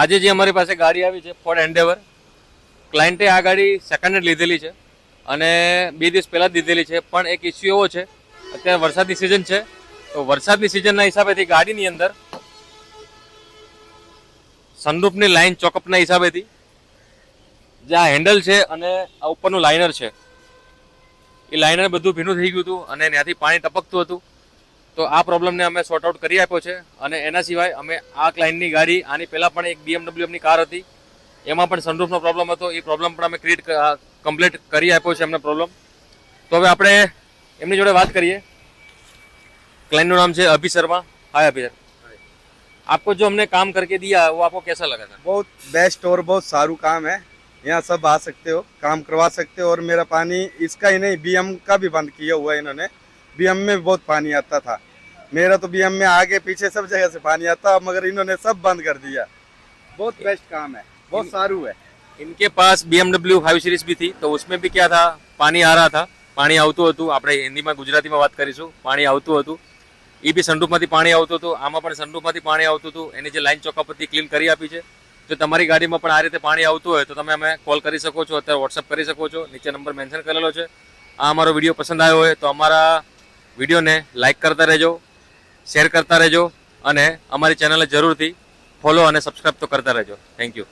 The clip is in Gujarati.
આજે જે અમારી પાસે ગાડી આવી છે ફોર્ડ એન્ડેવર ક્લાયન્ટે આ ગાડી સેકન્ડ હેન્ડ લીધેલી છે અને બે દિવસ પહેલાં જ લીધેલી છે, પણ એક ઇસ્યુ એવો છે, અત્યારે વરસાદની સિઝન છે, તો વરસાદની સિઝનના હિસાબેથી ગાડીની અંદર સનરૂફની લાઇન ચોકઅપના હિસાબેથી જે આ હેન્ડલ છે અને આ ઉપરનું લાઇનર છે, એ લાઇનર બધું ભીનું થઈ ગયું હતું અને ત્યાંથી પાણી ટપકતું હતું. તો આ પ્રોબ્લેમને અમે સોર્ટ આઉટ કરી આપ્યો છે અને એના સિવાય અમે આ ક્લાયન્ટની ગાડી આની પહેલાં પણ એક બીએમડબ્લ્યુએમની કાર હતી એમાં પણ સનરૂફનો પ્રોબ્લેમ હતો એ પ્રોબ્લેમ પણ અમે ક્રિએટ કમ્પ્લીટ કરી આપ્યો છે એમને પ્રોબ્લેમ તો હવે આપણે એમની જોડે વાત કરીએ क्लाइंट नाम છે अभी शर्मा हाय अभी सर आपको जो हमने काम करके दिया वो आपको कैसा लगा था बहुत बेस्ट और बहुत सारू काम है यहाँ सब आ सकते हो काम करवा सकते हो और मेरा पानी इसका ही नहीं बीएम का भी बंद किया हुआ है इन्होंने बीएम में भी बहुत पानी आता था मेरा तो बीएम में आगे पीछे सब जगह से पानी आता मगर इन्होंने सब बंद कर दिया बहुत बेस्ट काम है बहुत सारू है इनके पास BMW फाइव सीरीज भी थी तो उसमें भी क्या था પાણી આ રહ્યા હતા પાણી આવતું હતું આપણે હિન્દીમાં ગુજરાતીમાં વાત કરીશું પાણી આવતું હતું એ બી સનરૂફમાંથી પાણી આવતું હતું આમાં પણ સનરૂફમાંથી પાણી આવતું હતું એની જે લાઈન ચોકઅપ હતી ક્લીન કરી આપી છે જો તમારી ગાડીમાં પણ આ રીતે પાણી આવતું હોય તો તમે અમે કોલ કરી શકો છો અત્યારે વોટ્સઅપ કરી શકો છો નીચે નંબર મેન્શન કરેલો છે આ અમારો વિડીયો પસંદ આવ્યો હોય તો અમારા વિડીયોને લાઇક કરતા રહેજો, શેર કરતા રહેજો અને અમારી ચેનલને જરૂરથી ફોલો અને સબસ્ક્રાઈબ તો કરતા રહેજો. Thank you